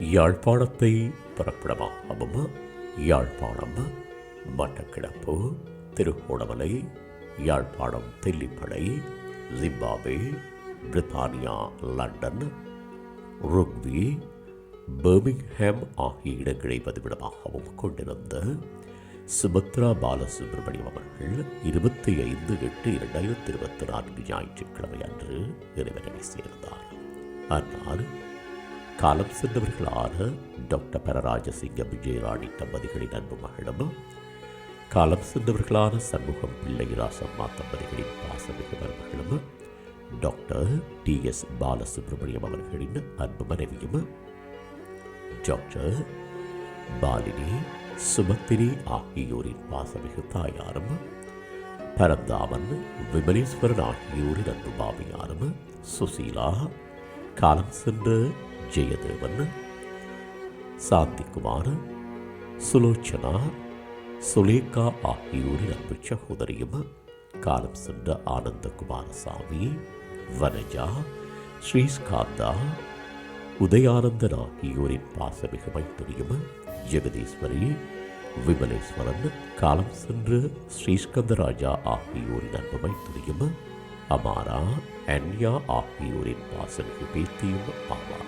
யாழ்ப்பாணத்தை பிறப்பிடமாகவும் யாழ்ப்பாணம் மட்டக்கிடப்பு திருகோணமலை யாழ்ப்பாணம் தெல்லிப்படை ஜிம்பாபே பிரித்தானியா லண்டன் ருக்வி பர்மிங்ஹாம் ஆகிய இடங்களை பதிவிடமாகவும் கொண்டிருந்த சுபத்ரா பாலசுப்ரமணியம் அவர்கள் இருபத்தி ஐந்து எட்டு இரண்டாயிரத்தி இருபத்தி நான்கு ஞாயிற்றுக்கிழமை அன்று இறைவனை சேர்ந்தார். ஆனால் காலம் சென்றவர்களான டாக்டர் பரராஜசிங்க விஜயராணி தம்பதிகளின் அன்பு மகளும் காலம் சென்றவர்களான சண்முகம் பிள்ளைராசம்மா தம்பதிகளின் பாசமிகு மருமகளும் டாக்டர் டி எஸ் பாலசுப்ரமணியம் அவர்களின் அன்பு மனைவியும் டாக்டர் பாலினி சுமத்திரி ஆகியோரின் பாசமிகு தாயாரும் பரந்தாமன் விமலேஸ்வரன் ஆகியோரின் அன்பு பாவியாரும் சுசீலா காலம் சென்று ஜெயதேவன் சாந்திக்குமார் சுலோச்சனா சுலேகா ஆகியோரின் அன்பு சகோதரியும் காலம் சென்ற ஆனந்த குமாரசாமி வனஜா ஸ்ரீஸ்காந்தா உதயானந்தன் ஆகியோரின் பாசமிகு மைத்துரியும் ஜெகதீஸ்வரி விமலேஸ்வரன் காலம் சென்று ஸ்ரீஸ்கந்தராஜா ஆகியோரின் அன்பு மைத்துரியும் அமாரா அன்யா ஆகியோரின் பாசமிகு பேத்தியும் ஆவார்.